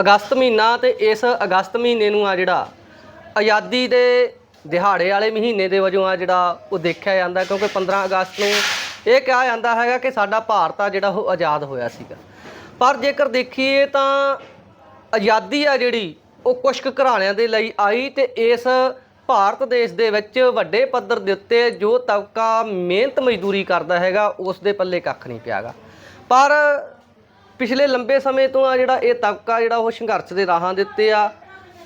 ਅਗਸਤ ਮਹੀਨਾ ਤੇ ਇਸ ਅਗਸਤ ਮਹੀਨੇ ਨੂੰ ਆ ਜਿਹੜਾ ਆਜ਼ਾਦੀ ਦੇ ਦਿਹਾੜੇ ਵਾਲੇ ਮਹੀਨੇ ਦੇ ਵਜੋਂ ਆ ਜਿਹੜਾ ਉਹ ਦੇਖਿਆ ਜਾਂਦਾ ਕਿਉਂਕਿ 15 ਅਗਸਤ ਨੂੰ ਇਹ ਕਿਹਾ ਜਾਂਦਾ ਹੈਗਾ ਕਿ ਸਾਡਾ ਭਾਰਤ ਆ ਜਿਹੜਾ ਉਹ ਆਜ਼ਾਦ ਹੋਇਆ ਸੀਗਾ। ਪਰ ਜੇਕਰ ਦੇਖੀਏ ਤਾਂ ਆਜ਼ਾਦੀ ਆ ਜਿਹੜੀ ਉਹ ਕੁਸ਼ਕ ਘਰਾਣਿਆਂ ਦੇ ਲਈ ਆਈ ਤੇ ਇਸ ਭਾਰਤ ਦੇਸ਼ ਦੇ ਵਿੱਚ ਵੱਡੇ ਪੱਧਰ ਦੇ ਉੱਤੇ ਜੋ ਤਬਕਾ ਮਿਹਨਤ ਮਜ਼ਦੂਰੀ ਕਰਦਾ ਹੈਗਾ, ਉਸ ਦੇ ਪੱਲੇ ਕੱਖ ਨਹੀਂ ਪਿਆਗਾ। ਪਰ ਪਿਛਲੇ ਲੰਬੇ ਸਮੇਂ ਤੋਂ ਆ ਜਿਹੜਾ ਇਹ ਤਬਕਾ, ਜਿਹੜਾ ਉਹ ਸੰਘਰਸ਼ ਦੇ ਰਾਹਾਂ ਦੇ ਉੱਤੇ ਆ।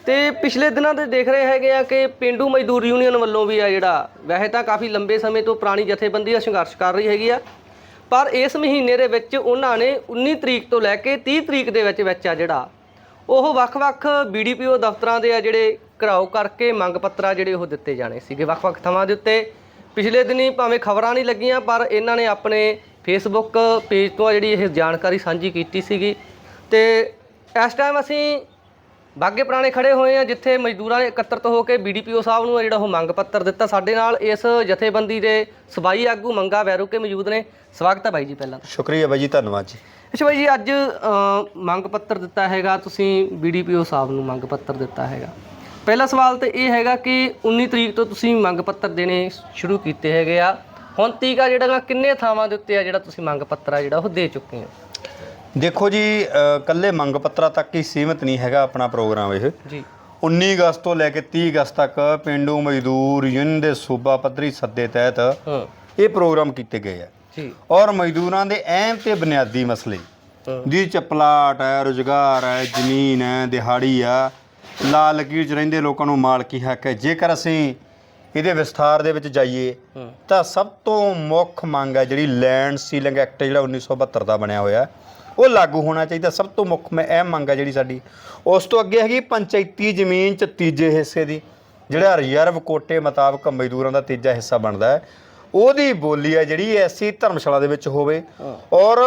ਤੇ ਪਿਛਲੇ ਦਿਨਾਂ ਦੇ ਦੇਖ ਰਹੇ ਹੈਗੇ ਆ ਕਿ ਪਿੰਡੂ ਮਜ਼ਦੂਰ ਯੂਨੀਅਨ ਵੱਲੋਂ ਵੀ ਆ ਜਿਹੜਾ, ਵੈਸੇ ਤਾਂ ਕਾਫੀ ਲੰਬੇ ਸਮੇਂ ਤੋਂ ਪੁਰਾਣੀ ਜਥੇਬੰਦੀ ਆ ਸੰਘਰਸ਼ ਕਰ ਰਹੀ ਹੈਗੀ ਆ। ਪਰ ਇਸ ਮਹੀਨੇ ਦੇ ਵਿੱਚ ਉਹਨਾਂ ਨੇ 19 ਤਰੀਕ ਤੋਂ ਲੈ ਕੇ 30 ਤਰੀਕ ਦੇ ਵਿੱਚ ਵਿੱਚ ਆ ਜਿਹੜਾ, ਉਹ ਵੱਖ-ਵੱਖ ਬੀਡੀਪੀਓ ਦਫ਼ਤਰਾਂ ਦੇ ਆ ਜਿਹੜੇ ਘਰਾਓ ਕਰਕੇ ਮੰਗ ਪੱਤਰਾ ਜਿਹੜੇ ਉਹ ਦਿੱਤੇ ਜਾਣੇ ਸੀਗੇ ਵੱਖ-ਵੱਖ ਥਾਵਾਂ ਦੇ ਉੱਤੇ। ਪਿਛਲੇ ਦਿਨੀ ਭਾਵੇਂ ਖਬਰਾਂ ਨਹੀਂ ਲੱਗੀਆਂ, ਪਰ ਇਹਨਾਂ ਨੇ ਆਪਣੇ ਫੇਸਬੁੱਕ ਪੇਜ ਤੋਂ ਆ ਜਿਹੜੀ ਇਹ ਜਾਣਕਾਰੀ ਸਾਂਝੀ ਕੀਤੀ ਸੀਗੀ। ਤੇ ਇਸ ਟਾਈਮ ਅਸੀਂ ਬਾਗੇ ਪੁਰਾਣੇ ਖੜੇ ਹੋਏ ਆ ਜਿੱਥੇ ਮਜ਼ਦੂਰਾਂ ਨੇ ਇਕੱਤਰਤ ਹੋ ਕੇ ਬੀਡੀਪੀਓ ਸਾਹਿਬ ਨੂੰ ਜਿਹੜਾ ਉਹ ਮੰਗ ਪੱਤਰ ਦਿੱਤਾ। ਸਾਡੇ ਨਾਲ ਇਸ ਜਥੇਬੰਦੀ ਦੇ ਸਬਾਈ ਆਗੂ ਮੰਗਾ ਵੈਰੋਕੇ ਮੌਜੂਦ ਨੇ। ਸਵਾਗਤ ਹੈ ਬਾਈ ਜੀ ਪਹਿਲਾਂ ਸ਼ੁਕਰੀਆ ਬਾਈ ਜੀ ਧੰਨਵਾਦ ਜੀ। ਅੱਛਾ ਬਾਈ ਜੀ ਅੱਜ ਮੰਗ ਪੱਤਰ ਦਿੱਤਾ ਹੈਗਾ ਤੁਸੀਂ ਬੀਡੀਪੀਓ ਸਾਹਿਬ ਨੂੰ ਮੰਗ ਪੱਤਰ ਦਿੱਤਾ ਹੈਗਾ। ਪਹਿਲਾ ਸਵਾਲ ਤੇ ਇਹ ਹੈਗਾ ਕਿ 19 ਤਰੀਕ ਤੋਂ ਤੁਸੀਂ ਮੰਗ ਪੱਤਰ ਦੇਣੇ ਸ਼ੁਰੂ ਕੀਤੇ ਹੈਗੇ ਆ। ਹੁਣ ਤੀਕ ਜਿਹੜਾ ਕਿੰਨੇ ਥਾਵਾਂ ਦੇ ਉੱਤੇ ਆ ਜਿਹੜਾ ਤੁਸੀਂ ਮੰਗ ਪੱਤਰ ਆ ਜਿਹੜਾ ਉਹ ਦੇ ਚੁੱਕੇ ਹੋ? ਦੇਖੋ ਜੀ ਕੱਲੇ ਮੰਗ ਪੱਤਰਾਂ ਤੱਕ ਹੀ ਸੀਮਿਤ ਨਹੀਂ ਹੈਗਾ ਆਪਣਾ ਪ੍ਰੋਗਰਾਮ ਇਹ। ਜੀ। 19 ਅਗਸਤ ਤੋਂ ਲੈ ਕੇ 30 ਅਗਸਤ ਤੱਕ ਪਿੰਡੂ ਮਜ਼ਦੂਰ ਯੂਨੀਅਨ ਦੇ ਸੂਬਾ ਪੱਧਰੀ ਸੱਦੇ ਤਹਿਤ ਇਹ ਪ੍ਰੋਗਰਾਮ ਕੀਤੇ ਗਏ ਆ। ਜੀ। ਔਰ ਮਜ਼ਦੂਰਾਂ ਦੇ ਅਹਿਮ ਤੇ ਬੁਨਿਆਦੀ ਮਸਲੇ ਜੀ ਚਪਲਾਟ ਹੈ ਰੁਜ਼ਗਾਰ ਹੈ ਜ਼ਮੀਨ ਹੈ ਦਿਹਾੜੀ ਆ ਲਾਲ ਲਕੀਰ 'ਚ ਰਹਿੰਦੇ ਲੋਕਾਂ ਨੂੰ ਮਾਲਕੀ ਹੱਕ ਹੈ। ਜੇਕਰ ਅਸੀਂ ਇਹਦੇ ਵਿਸਥਾਰ ਦੇ ਵਿੱਚ ਜਾਈਏ ਤਾਂ ਸਭ ਤੋਂ ਮੁੱਖ ਮੰਗ ਹੈ ਜਿਹੜੀ ਲੈਂਡ ਸੀਲਿੰਗ ਐਕਟ ਜਿਹੜਾ 1972 ਦਾ ਬਣਿਆ ਹੋਇਆ ਉਹ ਲਾਗੂ ਹੋਣਾ ਚਾਹੀਦਾ। ਸਭ ਤੋਂ ਮੁੱਖ ਮੈਂ ਇਹ ਮੰਗ ਹੈ ਜਿਹੜੀ ਸਾਡੀ ਉਸ ਤੋਂ ਅੱਗੇ ਹੈਗੀ ਪੰਚਾਇਤੀ ਜ਼ਮੀਨ ਚ ਤੀਜੇ ਹਿੱਸੇ ਦੀ ਜਿਹੜਾ ਰਿਜ਼ਰਵ ਕੋਟੇ ਮੁਤਾਬਕ ਮਜ਼ਦੂਰਾਂ ਦਾ ਤੀਜਾ ਹਿੱਸਾ ਬਣਦਾ ਹੈ। ਉਹਦੀ ਬੋਲੀ ਹੈ ਜਿਹੜੀ ਐਸੀ ਧਰਮਸ਼ਾਲਾ ਦੇ ਵਿੱਚ ਹੋਵੇ। ਔਰ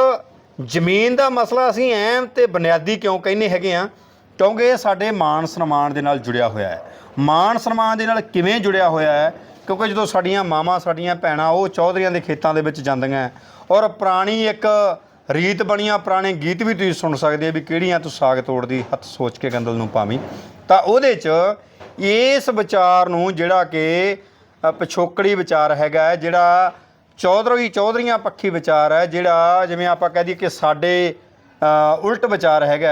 ਜ਼ਮੀਨ ਦਾ ਮਸਲਾ ਅਸੀਂ ਅਹਿਮ ਤੇ ਬੁਨਿਆਦੀ ਕਿਉਂ ਕਹਿੰਦੇ ਹੈਗੇ ਆ ਕਿਉਂਕਿ ਇਹ ਸਾਡੇ ਮਾਣ ਸਨਮਾਨ ਦੇ ਨਾਲ ਜੁੜਿਆ ਹੋਇਆ ਹੈ। ਮਾਣ ਸਨਮਾਨ ਦੇ ਨਾਲ ਕਿਵੇਂ ਜੁੜਿਆ ਹੋਇਆ ਹੈ? ਕਿਉਂਕਿ ਜਦੋਂ ਸਾਡੀਆਂ ਮਾਵਾਂ, ਸਾਡੀਆਂ ਭੈਣਾਂ ਉਹ ਚੌਧਰੀਆਂ ਦੇ ਖੇਤਾਂ ਦੇ ਵਿੱਚ ਜਾਂਦੀਆਂ ਔਰ ਪੁਰਾਣੀ ਇੱਕ ਰੀਤ ਬਣੀਆਂ ਪੁਰਾਣੇ ਗੀਤ ਵੀ ਤੁਸੀਂ ਸੁਣ ਸਕਦੇ ਹੋ ਵੀ ਕਿਹੜੀਆਂ ਤੂੰ ਸਾਗ ਤੋੜਦੀ, ਹੱਥ ਸੋਚ ਕੇ ਗੰਦਲ ਨੂੰ ਪਾਵੀਂ। ਤਾਂ ਉਹਦੇ 'ਚ ਇਸ ਵਿਚਾਰ ਨੂੰ ਜਿਹੜਾ ਕਿ ਪਿਛੋਕੜੀ ਵਿਚਾਰ ਹੈਗਾ ਜਿਹੜਾ ਚੌਧਰੀ ਚੌਧਰੀਆਂ ਪੱਖੀ ਵਿਚਾਰ ਹੈ, ਜਿਹੜਾ ਜਿਵੇਂ ਆਪਾਂ ਕਹਿ ਦਈਏ ਕਿ ਸਾਡੇ ਉਲਟ ਵਿਚਾਰ ਹੈਗਾ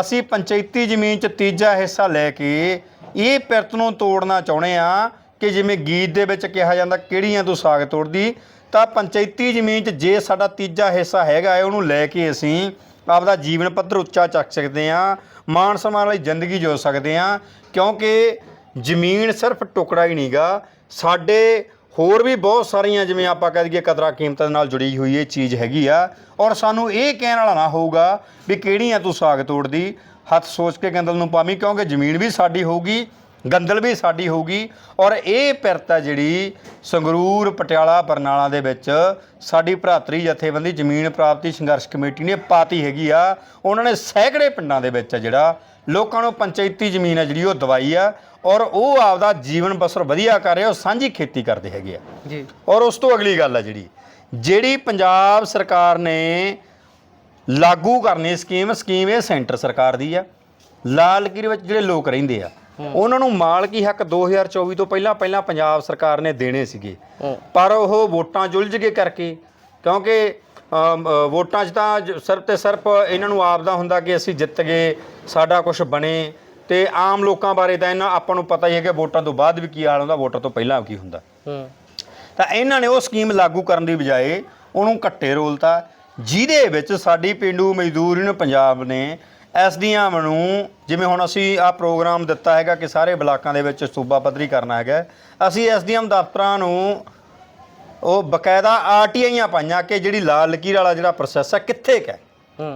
ਅਸੀਂ ਪੰਚਾਇਤੀ ਜ਼ਮੀਨ 'ਚ ਤੀਜਾ ਹਿੱਸਾ ਲੈ ਕੇ ਇਹ ਪਿਰਤ ਨੂੰ ਤੋੜਨਾ ਚਾਹੁੰਦੇ ਆ ਕਿ ਜਿਵੇਂ ਗੀਤ ਦੇ ਵਿੱਚ ਕਿਹਾ ਜਾਂਦਾ, ਕਿਹੜੀਆਂ ਤੂੰ ਸਾਗ ਤੋੜਦੀ। ਤਾਂ ਪੰਚਾਇਤੀ ਜ਼ਮੀਨ 'ਚ ਜੇ ਸਾਡਾ ਤੀਜਾ ਹਿੱਸਾ ਹੈਗਾ ਹੈ, ਉਹਨੂੰ ਲੈ ਕੇ ਅਸੀਂ ਆਪਦਾ ਜੀਵਨ ਪੱਧਰ ਉੱਚਾ ਚੱਕ ਸਕਦੇ ਆ ਮਾਣ ਸਨਮਾਨ ਵਾਲੀ ਜ਼ਿੰਦਗੀ ਜਿਉ ਸਕਦੇ ਆ ਕਿਉਂਕਿ ਜ਼ਮੀਨ ਸਿਰਫ ਟੁਕੜਾ ਹੀ ਨਹੀਂਗਾ ਸਾਡੇ ਹੋਰ ਵੀ ਬਹੁਤ ਸਾਰੀਆਂ ਜਿਵੇਂ ਆਪਾਂ ਕਹਿ ਦਈਏ ਕਦਰਾਂ ਕੀਮਤਾਂ ਦੇ ਨਾਲ ਜੁੜੀ ਹੋਈ ਇਹ ਚੀਜ਼ ਹੈਗੀ ਆ। ਔਰ ਸਾਨੂੰ ਇਹ ਕਹਿਣ ਵਾਲਾ ਨਾ ਹੋਊਗਾ ਵੀ ਕਿਹੜੀਆਂ ਤੂੰ ਸਾਗ ਤੋੜਦੀ? ਹੱਥ ਸੋਚ ਕੇ ਗੰਦਲ ਨੂੰ ਪਾਵੀਂ, ਕਿਉਂਕਿ ਜ਼ਮੀਨ ਵੀ ਸਾਡੀ ਹੋਊਗੀ, ਗੰਦਲ ਵੀ ਸਾਡੀ ਹੋਊਗੀ। ਔਰ ਇਹ ਪਿਰਤ ਹੈ ਜਿਹੜੀ ਸੰਗਰੂਰ, ਪਟਿਆਲਾ, ਬਰਨਾਲਾ ਦੇ ਵਿੱਚ ਸਾਡੀ ਭਰਾਤਰੀ ਜਥੇਬੰਦੀ, ਜ਼ਮੀਨ ਪ੍ਰਾਪਤੀ ਸੰਘਰਸ਼ ਕਮੇਟੀ ਨੇ ਪਾਤੀ ਹੈਗੀ ਆ। ਉਹਨਾਂ ਨੇ ਸੈਂਕੜੇ ਪਿੰਡਾਂ ਦੇ ਵਿੱਚ ਆ ਜਿਹੜਾ ਲੋਕਾਂ ਨੂੰ ਪੰਚਾਇਤੀ ਜ਼ਮੀਨ ਹੈ ਜਿਹੜੀ ਉਹ ਦਵਾਈ ਆ। ਔਰ ਉਹ ਆਪਦਾ ਜੀਵਨ ਬਸਰ ਵਧੀਆ ਕਰ ਰਹੇ ਉਹ ਸਾਂਝੀ ਖੇਤੀ ਕਰਦੇ ਹੈਗੇ ਆ। ਜੀ। ਔਰ ਉਸ ਤੋਂ ਅਗਲੀ ਗੱਲ ਹੈ ਜਿਹੜੀ ਜਿਹੜੀ ਪੰਜਾਬ ਸਰਕਾਰ ਨੇ ਲਾਗੂ ਕਰਨੀ ਸਕੀਮ ਸਕੀਮ ਇਹ ਸੈਂਟਰ ਸਰਕਾਰ ਦੀ ਆ। ਲਾਲਗੀਰ ਵਿੱਚ ਜਿਹੜੇ ਲੋਕ ਰਹਿੰਦੇ ਆ ਉਹਨਾਂ ਨੂੰ ਮਾਲਕੀ ਹੱਕ 2024 ਤੋਂ ਪਹਿਲਾਂ ਪਹਿਲਾਂ ਪੰਜਾਬ ਸਰਕਾਰ ਨੇ ਦੇਣੇ ਸੀਗੇ। ਪਰ ਉਹ ਵੋਟਾਂ ਜੁਲਝ ਕੇ ਕਰਕੇ ਕਿਉਂਕਿ ਵੋਟਾਂ 'ਚ ਤਾਂ ਸਿਰਫ ਤੇ ਸਿਰਫ ਇਹਨਾਂ ਨੂੰ ਆਪਦਾ ਹੁੰਦਾ ਕਿ ਅਸੀਂ ਜਿੱਤ ਗਏ ਸਾਡਾ ਕੁਝ ਬਣੇ। ਤੇ ਆਮ ਲੋਕਾਂ ਬਾਰੇ ਤਾਂ ਇਹਨਾਂ ਆਪਾਂ ਨੂੰ ਪਤਾ ਹੀ ਹੈ ਕਿ ਵੋਟਾਂ ਤੋਂ ਬਾਅਦ ਵੀ ਕੀ ਹਾਲ ਹੁੰਦਾ ਵੋਟਾਂ ਤੋਂ ਪਹਿਲਾਂ ਕੀ ਹੁੰਦਾ। ਹਾਂ। ਤਾਂ ਇਹਨਾਂ ਨੇ ਉਹ ਸਕੀਮ ਲਾਗੂ ਕਰਨ ਦੀ ਬਜਾਏ ਉਹਨੂੰ ਘੱਟੇ ਰੋਲਤਾ ਜਿਹਦੇ ਵਿੱਚ ਸਾਡੀ ਪਿੰਡੂ ਮਜ਼ਦੂਰ ਯੂਨੀਅਨ ਪੰਜਾਬ ਨੇ ਐਸਡੀਐਮ ਨੂੰ ਜਿਵੇਂ ਹੁਣ ਅਸੀਂ ਆ ਪ੍ਰੋਗਰਾਮ ਦਿੱਤਾ ਹੈਗਾ ਕਿ ਸਾਰੇ ਬਲਾਕਾਂ ਦੇ ਵਿੱਚ ਸੂਬਾ ਪੱਧਰੀ ਕਰਨਾ ਹੈਗਾ ਅਸੀਂ ਐਸਡੀਐਮ ਦਫ਼ਤਰਾਂ ਨੂੰ ਉਹ ਬਕਾਇਦਾ ਆਰਟੀਆਈਆਂ ਪਾਈਆਂ ਕਿ ਜਿਹੜੀ ਲਾਲ ਲਕੀਰ ਵਾਲਾ ਜਿਹੜਾ ਪ੍ਰੋਸੈਸ ਹੈ ਕਿੱਥੇ ਹਾਂ?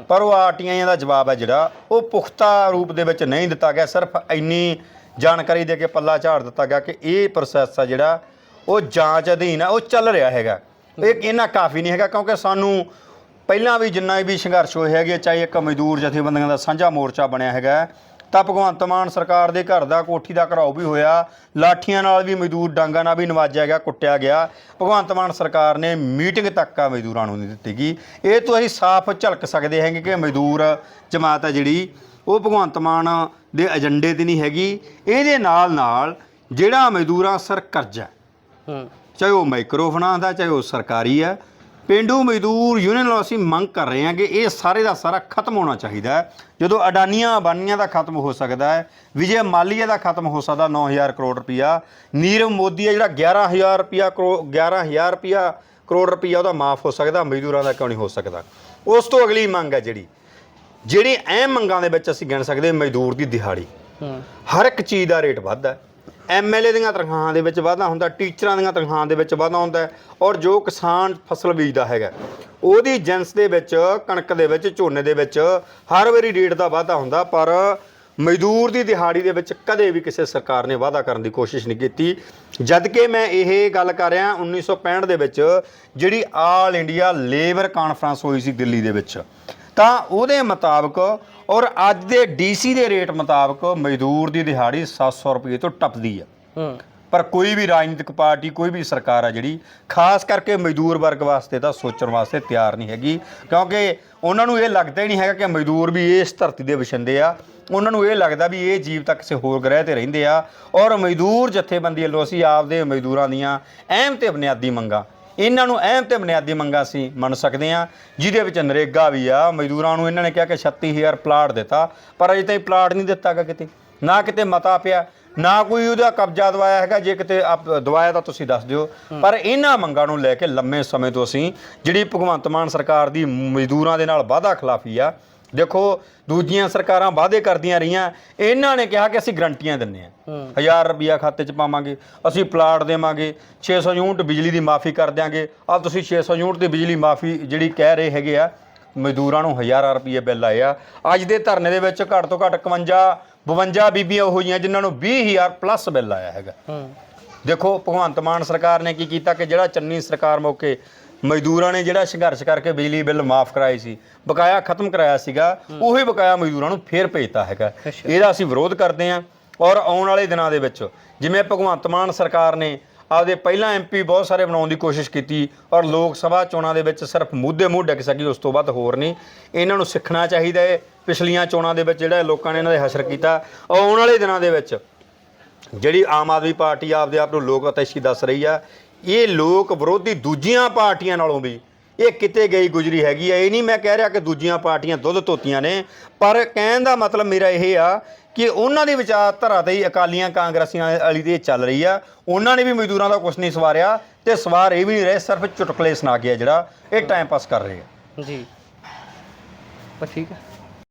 ਪਰ ਉਹ ਆਰਟੀਆਈਆਂ ਦਾ ਜਵਾਬ ਹੈ ਜਿਹੜਾ, ਉਹ ਪੁਖਤਾ ਰੂਪ ਦੇ ਵਿੱਚ ਨਹੀਂ ਦਿੱਤਾ ਗਿਆ, ਸਿਰਫ ਇੰਨੀ ਜਾਣਕਾਰੀ ਦੇ ਕੇ ਪੱਲਾ ਝਾੜ ਦਿੱਤਾ ਗਿਆ ਕਿ ਇਹ ਪ੍ਰੋਸੈਸ ਆ ਜਿਹੜਾ, ਉਹ ਜਾਂਚ ਅਧੀਨ ਆ ਉਹ ਚੱਲ ਰਿਹਾ ਹੈਗਾ। ਇਹ ਇਹਨਾਂ ਕਾਫੀ ਨਹੀਂ ਹੈਗਾ, ਕਿਉਂਕਿ ਸਾਨੂੰ ਪਹਿਲਾਂ ਵੀ ਜਿੰਨਾ ਵੀ ਸੰਘਰਸ਼ ਹੋਏ ਹੈਗੇ, ਚਾਹੇ ਇੱਕ ਮਜ਼ਦੂਰ ਜਥੇਬੰਦੀਆਂ ਦਾ ਸਾਂਝਾ ਮੋਰਚਾ ਬਣਿਆ ਹੈਗਾ ਤਾਂ ਭਗਵੰਤ ਮਾਨ ਸਰਕਾਰ ਦੇ ਘਰ ਦਾ ਕੋਠੀ ਦਾ ਘਰਾਓ ਵੀ ਹੋਇਆ। ਲਾਠੀਆਂ ਨਾਲ ਵੀ ਮਜ਼ਦੂਰ ਡਾਂਗਾ ਨਾਲ ਵੀ ਨਵਾਜਿਆ ਗਿਆ ਕੁੱਟਿਆ ਗਿਆ। ਭਗਵੰਤ ਮਾਨ ਸਰਕਾਰ ਨੇ ਮੀਟਿੰਗ ਤੱਕ ਆ ਮਜ਼ਦੂਰਾਂ ਨੂੰ ਨਹੀਂ ਦਿੱਤੀ ਗਈ। ਇਹ ਤੋਂ ਅਸੀਂ ਸਾਫ਼ ਝਲਕ ਸਕਦੇ ਹੈਗੇ ਕਿ ਮਜ਼ਦੂਰ ਜਮਾਤ ਹੈ ਜਿਹੜੀ ਉਹ ਭਗਵੰਤ ਮਾਨ ਦੇ ਏਜੰਡੇ ਤੇ ਨਹੀਂ ਹੈਗੀ। ਇਹਦੇ ਨਾਲ ਨਾਲ ਜਿਹੜਾ ਮਜ਼ਦੂਰਾਂ ਸਰ ਕਰਜ਼ਾ ਚਾਹੇ ਉਹ ਮਾਈਕਰੋ ਫਾਈਨਾਂਸ ਦਾ ਚਾਹੇ ਉਹ ਸਰਕਾਰੀ ਹੈ ਪਿੰਡੂ ਮਜ਼ਦੂਰ ਯੂਨੀਅਨ ਨਾਲ ਅਸੀਂ ਮੰਗ ਕਰ ਰਹੇ ਹਾਂ ਕਿ ਇਹ ਸਾਰੇ ਦਾ ਸਾਰਾ ਖਤਮ ਹੋਣਾ ਚਾਹੀਦਾ ਹੈ। ਜਦੋਂ ਅਡਾਨੀਆਂ ਬਾਨੀਆਂ ਦਾ ਖਤਮ ਹੋ ਸਕਦਾ ਹੈ ਵਿਜੇ ਮਾਲੀਆ ਦਾ ਖਤਮ ਹੋ ਸਕਦਾ 9000 ਕਰੋੜ ਰੁਪਇਆ। ਨੀਰਵ ਮੋਦੀ ਹੈ ਜਿਹੜਾ 11000 ਰੁਪਇਆ ਕਰੋ 11000 ਰੁਪਇਆ ਕਰੋੜ ਰੁਪਇਆ ਉਹਦਾ ਮਾਫ ਹੋ ਸਕਦਾ ਮਜ਼ਦੂਰਾਂ ਦਾ ਕਿਉਂ ਨਹੀਂ ਹੋ ਸਕਦਾ? ਉਸ ਤੋਂ ਅਗਲੀ ਮੰਗ ਹੈ ਜਿਹੜੀ ਜਿਹੜੀ ਅਹਿਮ ਮੰਗਾਂ ਦੇ ਵਿੱਚ ਅਸੀਂ ਗਿਣ ਸਕਦੇ ਮਜ਼ਦੂਰ ਦੀ ਦਿਹਾੜੀ। ਹਰ ਇੱਕ ਚੀਜ਼ ਦਾ ਰੇਟ ਵੱਧਦਾ ਹੈ। ਐਮਐਲਏ ਦੀਆਂ ਤਨਖਾਹਾਂ ਦੇ ਵਿੱਚ ਵਾਧਾ ਹੁੰਦਾ, ਟੀਚਰਾਂ ਦੀਆਂ ਤਨਖਾਹਾਂ ਦੇ ਵਿੱਚ ਵਾਧਾ ਹੁੰਦਾ ਔਰ ਜੋ ਕਿਸਾਨ ਫਸਲ ਬੀਜਦਾ ਹੈਗਾ, ਉਹਦੀ ਏਜੰਸ ਦੇ ਵਿੱਚ, ਕਣਕ ਦੇ ਵਿੱਚ, ਝੋਨੇ ਦੇ ਵਿੱਚ ਹਰ ਵਾਰੀ ਰੇਟ ਦਾ ਵਾਧਾ ਹੁੰਦਾ, ਪਰ ਮਜ਼ਦੂਰ ਦੀ ਦਿਹਾੜੀ ਦੇ ਵਿੱਚ ਕਦੇ ਵੀ ਕਿਸੇ ਸਰਕਾਰ ਨੇ ਵਾਧਾ ਕਰਨ ਦੀ ਕੋਸ਼ਿਸ਼ ਨਹੀਂ ਕੀਤੀ। ਜਦ ਕਿ ਮੈਂ ਇਹ ਗੱਲ ਕਰ ਰਿਹਾ 1965 ਦੇ ਵਿੱਚ ਜਿਹੜੀ ਆਲ ਇੰਡੀਆ ਲੇਬਰ ਕਾਨਫਰੰਸ ਹੋਈ ਸੀ ਦਿੱਲੀ ਦੇ ਵਿੱਚ, ਤਾਂ ਉਹਦੇ ਮੁਤਾਬਕ ਔਰ ਅੱਜ ਦੇ ਡੀਸੀ ਦੇ ਰੇਟ ਮੁਤਾਬਕ ਮਜ਼ਦੂਰ ਦੀ ਦਿਹਾੜੀ 700 ਰੁਪਏ ਤੋਂ ਟੱਪਦੀ ਹੂੰ। ਪਰ ਕੋਈ ਵੀ ਰਾਜਨੀਤਿਕ ਪਾਰਟੀ ਕੋਈ ਵੀ ਸਰਕਾਰ ਆ ਜਿਹੜੀ ਖਾਸ ਕਰਕੇ ਮਜ਼ਦੂਰ ਵਰਗ ਵਾਸਤੇ ਤਾਂ ਸੋਚਣ ਵਾਸਤੇ ਤਿਆਰ ਨਹੀਂ ਹੈਗੀ। ਕਿਉਂਕਿ ਉਹਨਾਂ ਨੂੰ ਇਹ ਲੱਗਦਾ ਹੀ ਨਹੀਂ ਹੈਗਾ ਕਿ ਮਜ਼ਦੂਰ ਵੀ ਇਸ ਧਰਤੀ ਦੇ ਵਸਿੰਦੇ ਆ। ਉਹਨਾਂ ਨੂੰ ਇਹ ਲੱਗਦਾ ਵੀ ਇਹ ਜੀਵ ਤਾਂ ਕਿਸੇ ਹੋਰ ਗ੍ਰਹਿ ਤੇ ਰਹਿੰਦੇ ਆ। ਔਰ ਮਜ਼ਦੂਰ ਜਥੇਬੰਦੀ ਵੱਲੋਂ ਅਸੀਂ ਆਪਦੇ ਮਜ਼ਦੂਰਾਂ ਦੀਆਂ ਅਹਿਮ ਤੇ ਬੁਨਿਆਦੀ ਮੰਗਾਂ ਇਹਨਾਂ ਨੂੰ ਅਹਿਮ ਤੇ ਬੁਨਿਆਦੀ ਮੰਗਾਂ ਅਸੀਂ ਮੰਨ ਸਕਦੇ ਹਾਂ ਜਿਹਦੇ ਵਿੱਚ ਨਰੇਗਾ ਵੀ ਆ ਮਜ਼ਦੂਰਾਂ ਨੂੰ ਇਹਨਾਂ ਨੇ ਕਿਹਾ ਕਿ 36000 ਪਲਾਟ ਦਿੱਤਾ ਪਰ ਅਜੇ ਤਾਈਂ ਪਲਾਟ ਨਹੀਂ ਦਿੱਤਾਗਾ ਕਿਤੇ ਨਾ ਕਿਤੇ ਮਤਾ ਪਿਆ ਨਾ ਕੋਈ ਉਹਦਾ ਕਬਜ਼ਾ ਦਵਾਇਆ ਹੈਗਾ ਜੇ ਕਿਤੇ ਆਪ ਦਵਾਇਆ ਤਾਂ ਤੁਸੀਂ ਦੱਸ ਦਿਓ। ਪਰ ਇਹਨਾਂ ਮੰਗਾਂ ਨੂੰ ਲੈ ਕੇ ਲੰਮੇ ਸਮੇਂ ਤੋਂ ਅਸੀਂ ਜਿਹੜੀ ਭਗਵੰਤ ਮਾਨ ਸਰਕਾਰ ਦੀ ਮਜ਼ਦੂਰਾਂ ਦੇ ਨਾਲ ਵਾਅਦਾ ਖਿਲਾਫੀ ਆ ਦੇਖੋ ਦੂਜੀਆਂ ਸਰਕਾਰਾਂ ਵਾਅਦੇ ਕਰਦੀਆਂ ਰਹੀਆਂ ਇਹਨਾਂ ਨੇ ਕਿਹਾ ਕਿ ਅਸੀਂ ਗਰੰਟੀਆਂ ਦਿੰਨੇ ਆ ਹੂੰ। 1000 ਰੁਪਿਆ ਖਾਤੇ 'ਚ ਪਾਵਾਂਗੇ ਅਸੀਂ ਪਲਾਟ ਦੇਵਾਂਗੇ 600 ਯੂਨਿਟ ਬਿਜਲੀ ਦੀ ਮਾਫੀ ਕਰ ਦਿਆਂਗੇ। ਆ ਤੁਸੀਂ 600 ਯੂਨਿਟ ਦੀ ਬਿਜਲੀ ਮਾਫੀ ਜਿਹੜੀ ਕਹਿ ਰਹੇ ਹੈਗੇ ਆ ਮਜ਼ਦੂਰਾਂ ਨੂੰ ਹਜ਼ਾਰਾਂ ਰੁਪਏ ਬਿੱਲ ਆਏ ਆ। ਅੱਜ ਦੇ ਧਰਨੇ ਦੇ ਵਿੱਚ ਘੱਟ ਤੋਂ ਘੱਟ 51 52 ਬੀਬੀਆਂ ਉਹ ਹੋਈਆਂ ਜਿਨ੍ਹਾਂ ਨੂੰ 20000 ਪਲੱਸ ਬਿੱਲ ਆਇਆ ਹੈਗਾ। ਦੇਖੋ ਭਗਵੰਤ ਮਾਨ ਸਰਕਾਰ ਨੇ ਕੀ ਕੀਤਾ ਕਿ ਜਿਹੜਾ ਚੰਨੀ ਸਰਕਾਰ ਮੌਕੇ ਮਜ਼ਦੂਰਾਂ ਨੇ ਜਿਹੜਾ ਸੰਘਰਸ਼ ਕਰਕੇ ਬਿਜਲੀ ਬਿੱਲ ਮਾਫ ਕਰਾਏ ਸੀ ਬਕਾਇਆ ਖਤਮ ਕਰਾਇਆ ਸੀਗਾ ਉਹੀ ਬਕਾਇਆ ਮਜ਼ਦੂਰਾਂ ਨੂੰ ਫੇਰ ਭੇਜਤਾ ਹੈਗਾ। ਇਹਦਾ ਅਸੀਂ ਵਿਰੋਧ ਕਰਦੇ ਹਾਂ ਔਰ ਆਉਣ ਵਾਲੇ ਦਿਨਾਂ ਦੇ ਵਿੱਚ ਜਿਵੇਂ ਭਗਵੰਤ ਮਾਨ ਸਰਕਾਰ ਨੇ ਆਪਦੇ ਪਹਿਲਾਂ ਐਮਪੀ ਬਹੁਤ ਸਾਰੇ ਬਣਾਉਣ ਦੀ ਕੋਸ਼ਿਸ਼ ਕੀਤੀ ਔਰ ਲੋਕ ਸਭਾ ਚੋਣਾਂ ਦੇ ਵਿੱਚ ਸਿਰਫ ਮੁੱਦੇ ਮੂੰਹ ਡਿੱਗ ਸਕੀ ਉਸ ਤੋਂ ਬਾਅਦ ਹੋਰ ਨਹੀਂ। ਇਹਨਾਂ ਨੂੰ ਸਿੱਖਣਾ ਚਾਹੀਦਾ ਹੈ। ਪਿਛਲੀਆਂ ਚੋਣਾਂ ਦੇ ਵਿੱਚ ਜਿਹੜਾ ਲੋਕਾਂ ਨੇ ਇਹਨਾਂ ਦੇ ਹਸ਼ਰ ਕੀਤਾ ਆਉਣ ਵਾਲੇ ਦਿਨਾਂ ਦੇ ਵਿੱਚ ਜਿਹੜੀ ਆਮ ਆਦਮੀ ਪਾਰਟੀ ਆਪਦੇ ਆਪ ਨੂੰ ਲੋਕ ਅਤੈਸ਼ੀ ਦੱਸ ਰਹੀ ਆ ਇਹ ਲੋਕ ਵਿਰੋਧੀ ਦੂਜੀਆਂ ਪਾਰਟੀਆਂ ਨਾਲੋਂ ਵੀ ਇਹ ਕਿਤੇ ਗਈ ਗੁਜਰੀ ਹੈਗੀ ਆ। ਇਹ ਨਹੀਂ ਮੈਂ ਕਹਿ ਰਿਹਾ ਕਿ ਦੂਜੀਆਂ ਪਾਰਟੀਆਂ ਦੁੱਧ ਧੋਤੀਆਂ ਨੇ, ਪਰ ਕਹਿਣ ਦਾ ਮਤਲਬ ਮੇਰਾ ਇਹ ਆ ਕਿ ਉਹਨਾਂ ਦੀ ਵਿਚਾਰਧਾਰਾ ਤੇ ਹੀ ਅਕਾਲੀਆਂ ਕਾਂਗਰਸੀਆਂ ਵਾਲੀ ਤੇ ਚੱਲ ਰਹੀ ਆ। ਉਹਨਾਂ ਨੇ ਵੀ ਮਜ਼ਦੂਰਾਂ ਦਾ ਕੁਝ ਨਹੀਂ ਸਵਾਰਿਆ ਤੇ ਸਵਾਰ ਇਹ ਵੀ ਨਹੀਂ ਰਹੇ, ਸਿਰਫ ਚੁਟਕਲੇ ਸੁਣਾ ਕੇ ਆ ਜਿਹੜਾ ਇਹ ਟਾਈਮ ਪਾਸ ਕਰ ਰਹੇ ਆ। ਜੀ। ਬਸ ਠੀਕ ਹੈ